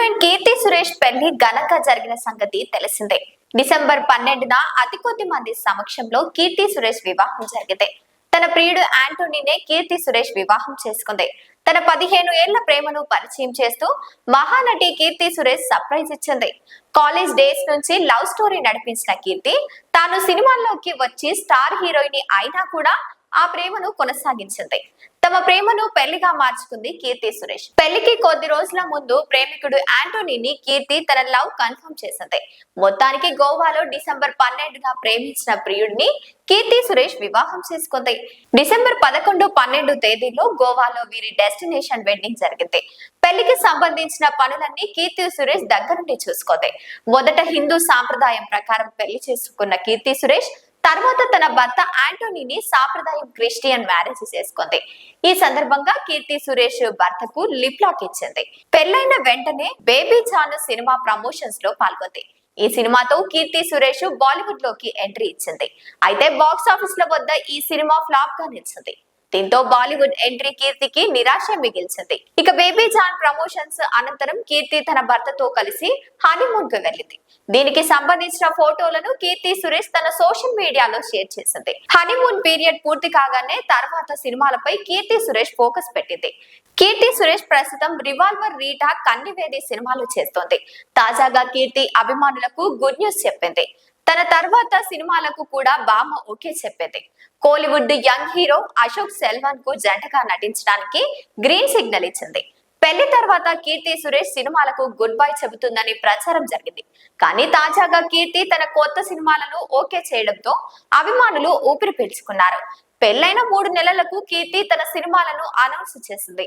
Heroine Keerthy Suresh పెళ్ళి ఘనంగా జరిగిన సంగతి తెలిసిందే. డిసెంబర్ పన్నెండున అతి కొద్ది మంది సమక్షంలో కీర్తి సురేష్ వివాహం జరిగింది. తన ప్రియుడు యాంటోనీనే కీర్తి సురేష్ వివాహం చేసుకుంది. తన పదిహేను ఏళ్ళ ప్రేమను పరిచయం చేస్తూ మహానటి కీర్తి సురేష్ సర్ప్రైజ్ ఇచ్చింది. కాలేజ్ డేస్ నుంచి లవ్ స్టోరీ నడిపించిన కీర్తి తాను సినిమాల్లోకి వచ్చి స్టార్ హీరోయిన్ అయినా కూడా ఆ ప్రేమను కొనసాగించింది. తమ ప్రేమను పెళ్ళిగా మార్చుకుంది కీర్తి సురేష్. పెళ్ళికి కొద్ది రోజుల ముందు ప్రేమికుడు యాంటోనీని కీర్తి తన లవ్ కన్ఫర్మ్ చేసింది. మొత్తానికి గోవాలో డిసెంబర్ పన్నెండున ప్రేమించిన ప్రియుడిని కీర్తి సురేష్ వివాహం చేసుకుంది. డిసెంబర్ పదకొండు పన్నెండు తేదీలో గోవాలో వీరి డెస్టినేషన్ వెడ్డింగ్ జరిగింది. పెళ్ళికి సంబంధించిన పనులన్నీ కీర్తి సురేష్ దగ్గరుండి చూసుకుంది. మొదట హిందూ సాంప్రదాయం ప్రకారం పెళ్ళి చేసుకున్న కీర్తి సురేష్ తర్వాత తన భర్త ఆంటోనీని సాంప్రదాయం క్రిస్టియన్ మ్యారేజ్ చేసుకుంది. ఈ సందర్భంగా కీర్తి సురేష్ భర్తకు లిప్ లాక్ ఇచ్చింది. పెళ్ళైన వెంటనే బేబీ జాన్ సినిమా ప్రమోషన్స్లో పాల్గొంది. ఈ సినిమాతో కీర్తి సురేష్ బాలీవుడ్లోకి ఎంట్రీ ఇచ్చింది. అయితే బాక్స్ ఆఫీస్ ల వద్ద ఈ సినిమా ఫ్లాప్గా నిలిచింది. దీంతో బాలీవుడ్ ఎంట్రీ కీర్తికి నిరాశ మిగిల్చింది. ఇక బేబీ జాన్ ప్రమోషన్స్ అనంతరం కీర్తి తన భర్తతో కలిసి హనీమూన్కు వెళ్ళింది. దీనికి సంబంధించిన ఫోటోలను కీర్తి సురేష్ తన సోషల్ మీడియాలో షేర్ చేసింది. హనీమూన్ పీరియడ్ పూర్తి కాగానే తర్వాత సినిమాలపై కీర్తి సురేష్ ఫోకస్ పెట్టింది. కీర్తి సురేష్ ప్రస్తుతం రివాల్వర్ రీటా కన్నివేది సినిమాలు చేస్తోంది. తాజాగా కీర్తి అభిమానులకు గుడ్ న్యూస్ చెప్పింది. తన తర్వాత సినిమాలకు కూడా బామ్మ ఓకే చెప్పింది. కోలీవుడ్ యంగ్ హీరో అశోక్ సెల్వన్కు జంటగా నటించడానికి గ్రీన్ సిగ్నల్ ఇచ్చింది. పెళ్ళి తర్వాత కీర్తి సురేష్ సినిమాలకు గుడ్ బై చెబుతుందని ప్రచారం జరిగింది. కానీ తాజాగా కీర్తి తన కొత్త సినిమాలను ఓకే చేయడంతో అభిమానులు ఊపిరి పీల్చుకున్నారు. పెళ్ళైన మూడు నెలలకు కీర్తి తన సినిమాలను అనౌన్స్ చేసింది.